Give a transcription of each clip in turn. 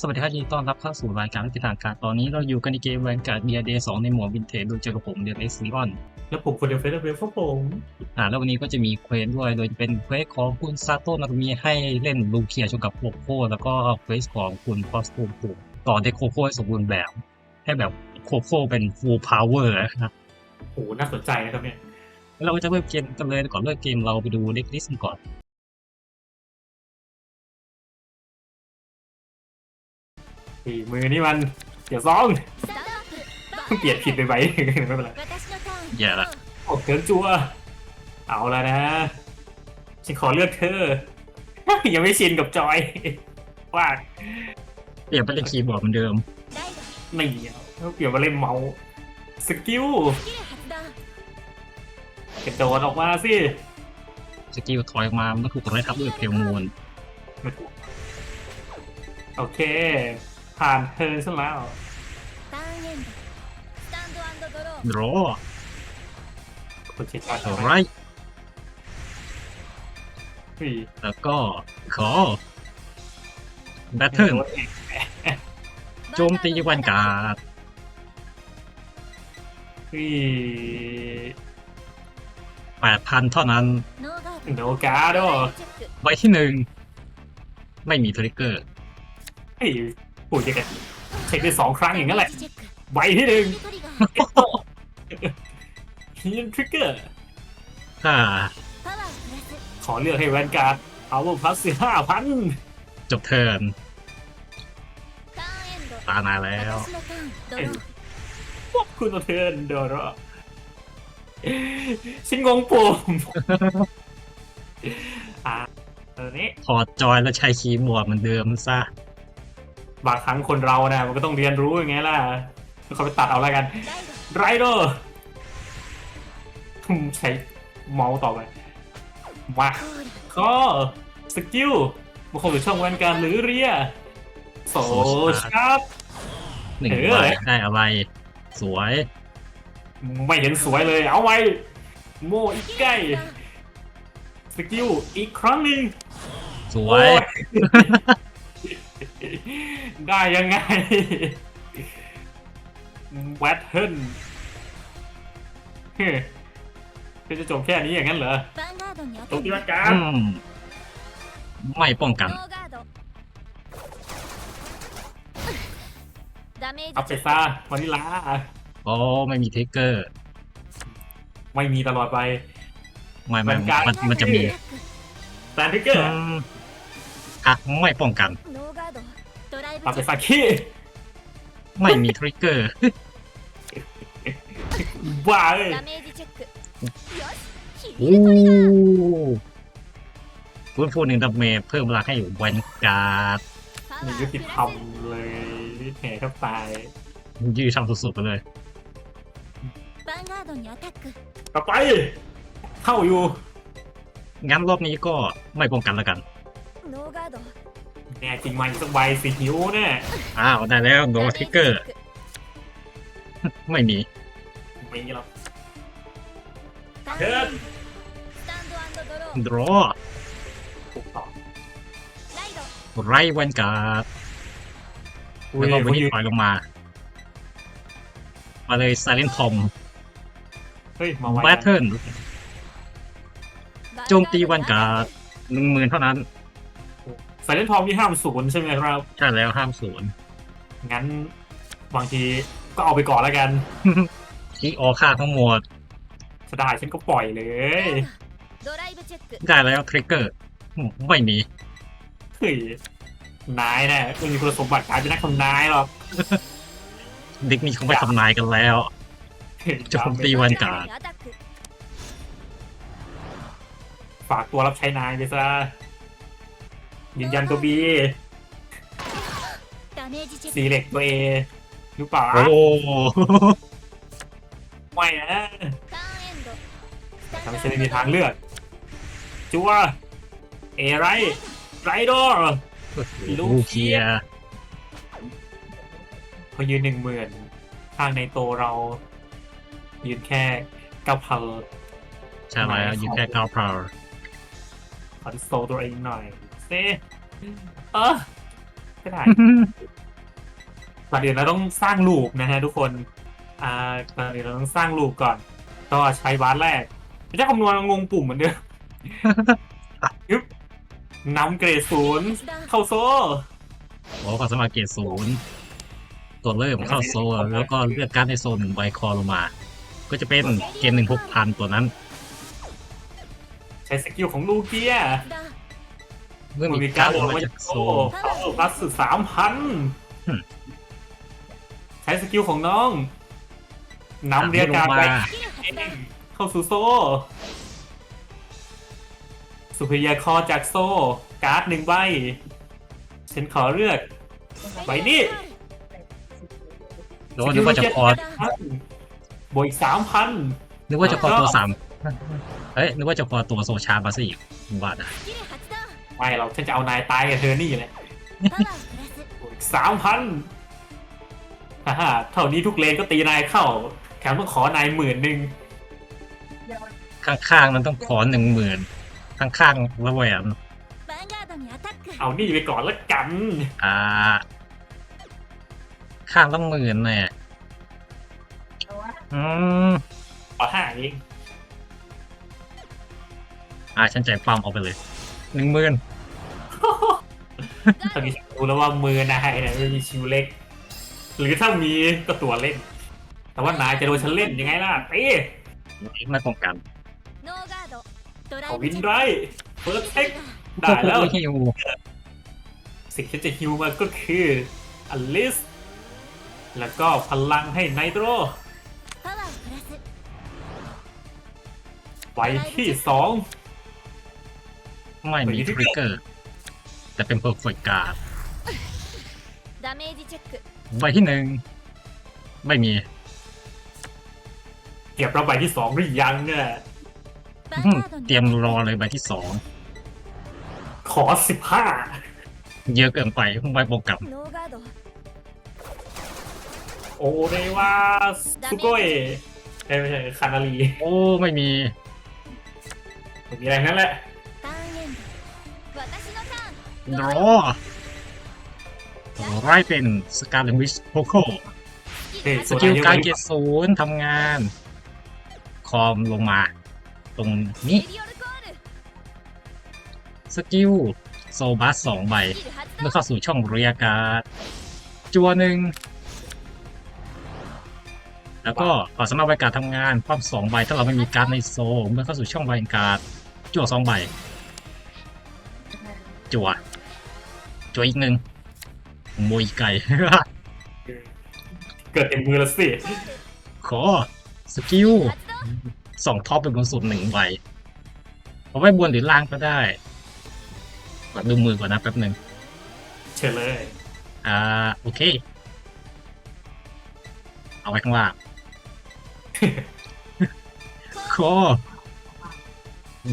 สวัสดีครับยินดีต้อนรับเข้าสู่รายการวิทยทางการตอนนี้เราอยู่กันในเกมแวนการ์ดเบียเดย์สองในหมวดวินเทจโดยเจอกับผมเดลเอ็กซ์ลิออนแล้วผมคนเดียวเฟสเฟสครับผมอ่าแล้ววันนี้ก็จะมีเควสด้วยโดยเป็นเควสของคุณซาโตะนารุมิให้เล่นลูเคียชนกับโคโค่แล้วก็เควสของคุณคอสตูมปูต่อเด็กโคโค่ให้สมบูรณ์แบบ ให้แบบโคโค่เป็น full power นะครับโหน่าสนใจนะครับเนี่ยเราก็จะเริ่มเกมกันเลยก่อนเริ่มเกมเราไปดูเด็กลิสต์ก่อน ฝีมือนี่มันเดี๋ยวซองเปลี่ยนผิดไปไหมไม่เป็นไรอย่าละโอ้เกินจัว เอาแล้วนะฉันขอเลือกเธอ ยังไม่ชินกับจอย ว่าเปลี่ยนไปเล่นคีย์บอร์ดเหมือนเดิมไม่เอาเปลี่ยนมาเล่นเมาส์สกิลกระโดดออกมาสิสกิลถอยออกมามันก็ถูกไล่ทับด้วยเพลมูลไม่ถูกโอเค ผ่านเทิร์นซะแล้วรอคุณเช็คก่อนเอาไรเฮ้ยแล้วก็ขอแบทเทิลโจมตีวันการ์ดเฮ้ยแปดพันเท่านั้นโนการ์ดอะใบที่หนึ่ง ไม่มีทริกเกอร์ เฮ้ยพูดยังไงเช็คได้สองครั้งอย่างนั้นแหละใบที่หนึ่งฮินทริกเกอร์ถ้าขอเลือกให้แวนการ์ดเอาพลัสสิห้าพันจบเทิร์นตานายแล้วพวกคุณเอาเทิร์นเดอร์ฉันงงปุ่มอ่าตอนนี้ถอดจอยแล้วใช้คีย์บอร์ดเหมือนเดิมซะ บางครั้งคนเรานะมันก็ต้องเรียนรู้อย่างไงล่ะเขาไปตัดเอาแล้วกันไรเดอร์ใช้เมาส์ต่อไปมาก็สกิลมาคงอยู่ช่องแวนการดหรือเรียโซชาร์ปหนึ่งเออใบได้อะไร สวย ไม่เห็นสวยเลยเอาไว้โมอีกใกล้สกิลอีกครั้งหนึ่งสวยโอ้ย ได้ยังไงแวทเทิลเฮ้ยคือจะจบแค่นี้อย่างนั้นเหรอตกที่ว่าการอืมไม่ป้องกัน เอาไปซะวานิลาเพราะไม่มีทริกเกอร์ ไม่มีตลอดไป ไม่ไม่เหมือนกันมันมันจะมีแซนทิกเกอร์อืมอะไม่ป้องกัน เอาไปซาคิไม่มีทริกเกอร์ บ้าเลยโอ้ฟื้นฟูหนึ่งดาเมจเพิ่มพลังให้อยู่วันการ์ดมียุติธรรมเลยแห่ทับตายยืดช่ำสุดๆไปเลยต่อไป เข้าอยู่งั้นรอบนี้ก็ไม่ป้องกันแล้วกัน แน่จริงมันสักใบสีหิวแน่อ้าวได้แล้วโดนทริกเกอร์ ไม่มีมีหรอก เดิน ดรอถูกต้องไรวันการ์ดอุ้แล้วยก็วันเขานี้ยืนถอยลงมา มาเลยไซเลนทอมเฮ้ยมาไวแบทเทิลโจมตีวันการ์ดหนึ่งหมื่นเท่านั้น ใส่เล่นทองที่ห้ามศูนย์ใช่ไหมครับ ใช่แล้วห้ามศูนย์งั้นบางทีก็เอาไปก่อนแล้วกันที่ออค่าทั้งหมดสดายฉันก็ปล่อยเลยได้แล้วทริกเกอร์ไม่มีเฮ้ยนายนะไม่มีคุณสมบัติการเป็นนักทำนายหรอกเด็กนี้เขาไปทำนายกันแล้วโจมตีวันการ์ดฝากตัวรับใช้นายไปซะ ยืนยันตัวบีซีเล็กตัวเอหรือเปล่าโอ้ไม่นะทำให้ฉันไม่มีทางเลือกจัวเอไรไรดอร์ลูเคียพอยืนหนึ่งหมื่นข้างในโตเรา ยืนแค่เก้าพันใช่แล้วยืนแค่เก้าพาวขอดิสโซตัวเองหน่อย เซเออไปก็ได้ก่อนอื่นเราต้องสร้างลูปนะฮะทุกคน อ่าก่อนอื่นเราต้องสร้างลูปก่อน ก็ใช้บาร์แรกไม่ใช่คำนวณงงปุ่มเหมือนเดิมยึบนำเกรดศูนย์เข้าโซ่โอ้ความสามารเกรดศูนย์ตัวเริ่มเข้าโซลแล้วก็เลือกการในโซนหนึ่งใบคอลงมา ก็จะเป็นเกณฑ์หนึ่งหกพันตัวนั้น ใช้สกิลของลูเกีย เมื่อมีมีกาการรรดลอองกมามาจาจากกโซ่โซลเข้าพลัสสามพันอืมใช้สกิลของน้องนำเรียกการไปเข้าสู่โซ่ สุพยาคอจากโซ่ การ์ดหนึ่งใบ ฉันขอเลือกไปนี่แล้วนึกว่าจะพอบวกอีกสามพันนึกว่าจะพอตัวสามเอ้ยนึกว่าจะพอตัวโซชาร์มาซะอีกว่านะ ไม่เราฉันจะเอานายตายกับเธอนี่แหละสามพันฮ่าฮ่าเท่านี้ทุกเลนก็ตีนายเข้า แถมต้องขอนายหมื่นหนึ่งข้างๆนั้นต้องขอหนึ่งหมื่นข้างๆระแหวนเอานี่ไปก่อนละกัน อ่า ข้างละหมื่นเนี่ยอืมขอห้าเองอ่าฉันจ่ายความเอาไปเลย หนึ่งหมื่นตอนนี้ฉันรู้แล้วว่ามือนายเนี่ยไม่มีชิวเล็ก หรือถ้ามีก็ตัวเล่น แต่ว่านายจะโดนฉันเล่นยังไงล่ะเต้ไม่ป้องกันเอาวินไรเฟิร์สเทคได้แล้วโอ้โหฮิวสิ่งที่จะฮิวมาก็คืออลิสแล้วก็พลังให้ไนโตรไว้ที่สอง ไม่มีทริกเกอร์ แต่เป็นเพอร์เฟกการ์ด ダメージチェック ใบที่หนึ่งไม่มี เก็บเราใบที่สองหรือยังเนี่ย ヴァ อื้ ン อ ガード เตรียมรอเลยใบที่สอง ขอสิบห้า เยอะเกินไปใบโปรกลับ ノーガード โอเรวาสุโกยเอ้ยไม่ใช่คานาลี โอ้ไม่มี ไม่มีอะไรทั้งนั้นแหละ ターンエンド私の ดรอไร่เป็นสกาเลิมิชโฮโคสกิลการเกียรศูนย์ทำงาน คอมลงมา ตรงนี้สกิลโซบัสสองใบเมื่อเข้าสู่ช่องเรียกาศจัวหนึ่งแล้วก็ความสามารถใบการทำงานความสองใบถ้าเราไม่มีการในโซเมื่อเข้าสู่ช่องใบการจั่วสองใบจั่ว จัวอีกหนึ่งมวยไก่ เกิดเต็มมือแล้วสิขอสกิล発動สองท็อปเป็นบนสุดหนึ่งใบเอาไว้บนหรือล่างก็ได้กดดูมือก่อนนะแป๊บหนึ่งเชิญเลย อ่าโอเค เอาไว้ข้างล่างคอ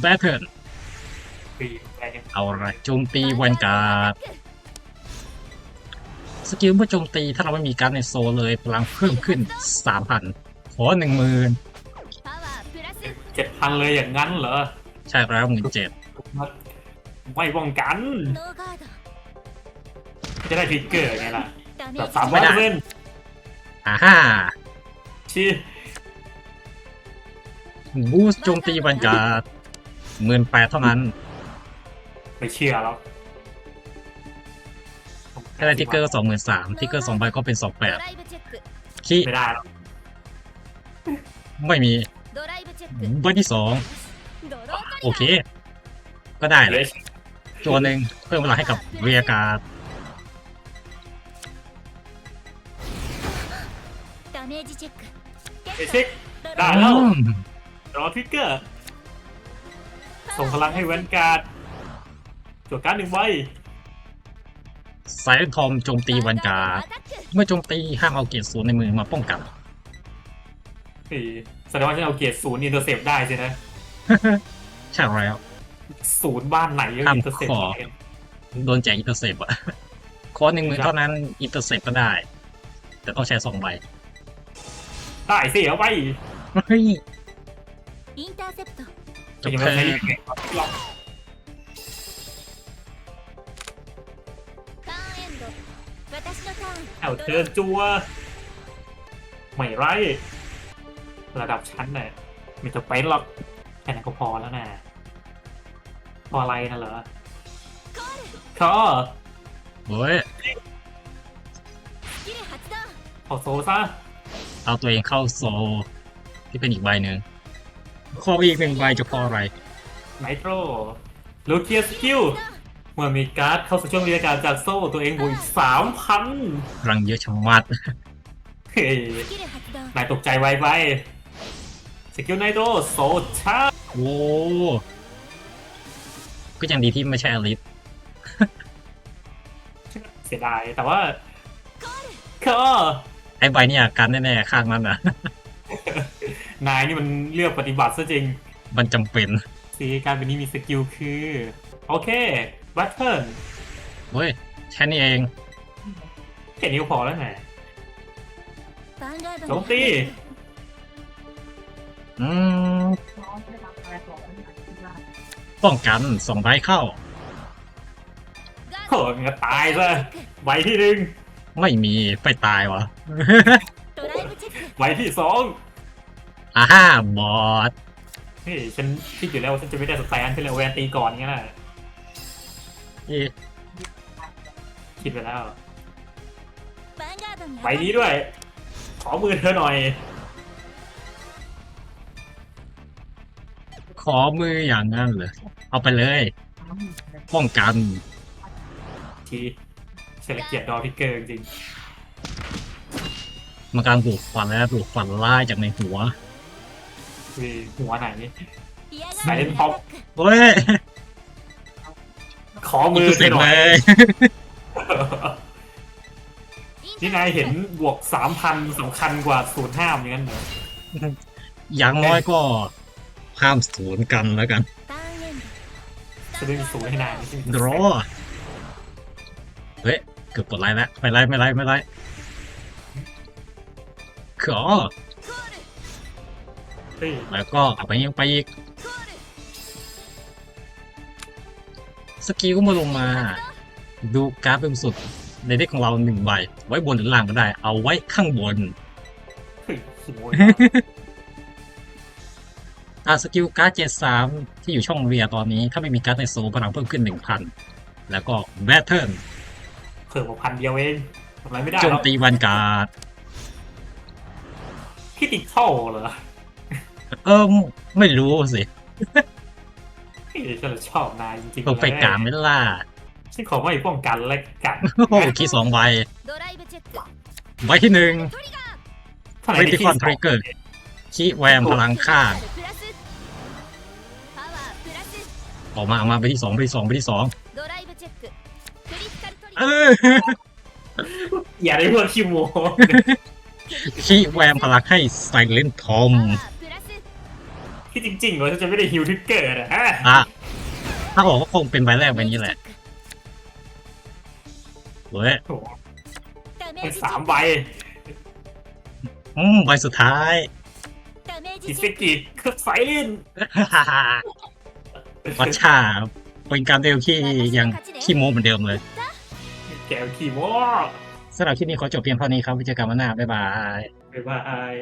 แบทเทิลปีแรงยังเอาอะไรโจมตีวันการ์ด สกิลเมื่อโจมตีถ้าเราไม่มีการในโซเลยพลังเพิ่มขึ้น 3,000 ขอหนึ่งหมื่นเจ็ดพันเลยอย่างนั้นเหรอ ใช่แล้วหมื่นเจ็ดไม่ป้องกัน จะได้พิกเกอร์ไงล่ะแต่สามร้อยเนอ่าฮ่าชีบูสโจมตีบรรยกาศหมื่นแปดเท่านั้น ไม่เชื่อแล้ว ถ้าได้ทิกเกอร์ก็สองหมื่นสามทิกเกอร์สองใบก็เป็นสองแปดขี้ไม่ได้หรอกไม่มีใบที่สองโอเค ก็ได้เลยตัวหนึ่งเพิ่มเวลาให้กับเวียกาศเอซิกได้แล้วรอทิกเกอร์ ส่งพลังให้เวนการ์ดจวดการหนึ่งใบ สายทอมโจมตีวันกา เมื่อโจมตีห้ามเอาเกียรติศูนย์ในมือมาป้องกันคือแสดงว่าฉันเอาเกียรติศูนย์อินเตอร์เซฟได้ใช่ไหมใช่แล้วศูนย์บ้านไหนก็อินเตอร์เซฟโดนแจกอินเตอร์เซฟอะคอหนึ่งมือเท่านั้นอินเตอร์เซฟก็ได้ แต่ต้องแชร์สองใบได้สิเอาไปเฮ้ยอินเตอร์เซฟต์จบเธอ เอาเชิญจัวไม่ไร ระดับชั้นน่ยไม่จะเป็นหรอกแค่นั้นก็พอแล้วนะพออะไรนะเหรอขอโอ้ยเอาโซซะเอาตัวเองเข้าโซ ที่เป็นอีกใบหนึ่งข้ออีกหนึ่งใบจะพออะไรไนโตรลูเทียสกิล เมื่อมีการ์ดเข้าสู่ช่วงบรรยากาศจากโซ่ตัวเองบวกอีกสามพันรังเยอะชะมัดเฮ้ยนายตกใจไวไปสกิลไนโดโซชาโว้ก็ยังดีที่ไม่ใช่อลิสเสียดายแต่ว่าก็ไอ้ใบเนี่ยการแน่ๆข้างนั้นอะ นายนี่มันเลือกปฏิบัติซะจริง มันจำเป็นสีการเป็นนี้มีสกิลคือ โอเค บัตเตอร์เฮ้ยแค่นี้เองเขียนิ้วพอแล้วไง โจมตี อืมป้องกันสองใบเข้า โอ้ยงั้นตายซะไว้ที่หนึ่งไม่มีไปตายวะ ไว้ที่สองอ่าบอด นี่ฉันคิดอยู่แล้วว่าฉันจะไม่ได้สแตนฉันเลยแวนตีก่อนงี้แหละ คิดไปแล้ว ไปนี้ด้วย ขอมือเธอหน่อย ขอมืออย่างนั้นเหรอเอาไปเลยป้องกัน ทีเฉลกเกียรดอพิเกอร์จริงมาการปลูกฝันแล้วปลูกฝันล่าจากในหัวหัวไหนไหนพอปเฮ้ย ขอมือไปหน่อยนี่นายเห็นบวกสามพันสำคัญกว่าศูนย์ห้ามอย่างนั้นเหรออย่างน้อยก็ห้ามศูนย์กันแล้วกันจะดึงศูนย์ให้นายดรอเฮ้ยเกือบกดไลน์แล้วไม่ไลน์ไม่ไลน์ไม่ไลน์ขอแล้วก็เอาไปยังไปอีก สกิลมาลงมา ดูกราฟเป็นสุดในเด็กของเราหนึ่งใบ ไว้บนหรือล่างก็ได้ เอาไว้ข้างบนเฮ้ยขี้โมยอ่าสกิลการ์ดเจ็ดสามที่อยู่ช่องเรียตอนนี้ ถ้าไม่มีการ์ดในโซลพลังเพิ่มขึ้นหนึ่งพันแล้วก็แบทเทิลเพิ่มมาพันเดียวเองทำอะไรไม่ได้โจหมรอกตีวันการ์ดคิดติดเข้าเหรอ เออไม่รู้สิเฮ้ย ฉัชอบนาจริงๆลงไปกามไม่ล่ะฉันขอไม่ป้องกันและกันโอ้คีสองใบใบที่หนึ่งคริติคอนทริกเกอร์คีแวมพลังฆ่าออกมาออกมาไปที่สองไปที่สองไปที่สองอย่าได้พวกคีโมคีแวมพลังให้ไซเลนทอม ที่จริงๆเราจะไม่ได้ฮิวทิกเกอร์นะฮะอะถ้าผมก็คงเป็นใบแรกใบนี้แหละเว้ยเป็นสามใบอืมใบสุดท้าย อิสกิเคืองไฟลินวัชชาเป็นการเดลที่ยังขี้โม้เหมือนเดิมเลยแกวขี้โวอสำหรับที่นี้ขอจบเพียงเท่านี้ครับวิจารณ์วันหน้าบ๊ายบาย บ๊ายบาย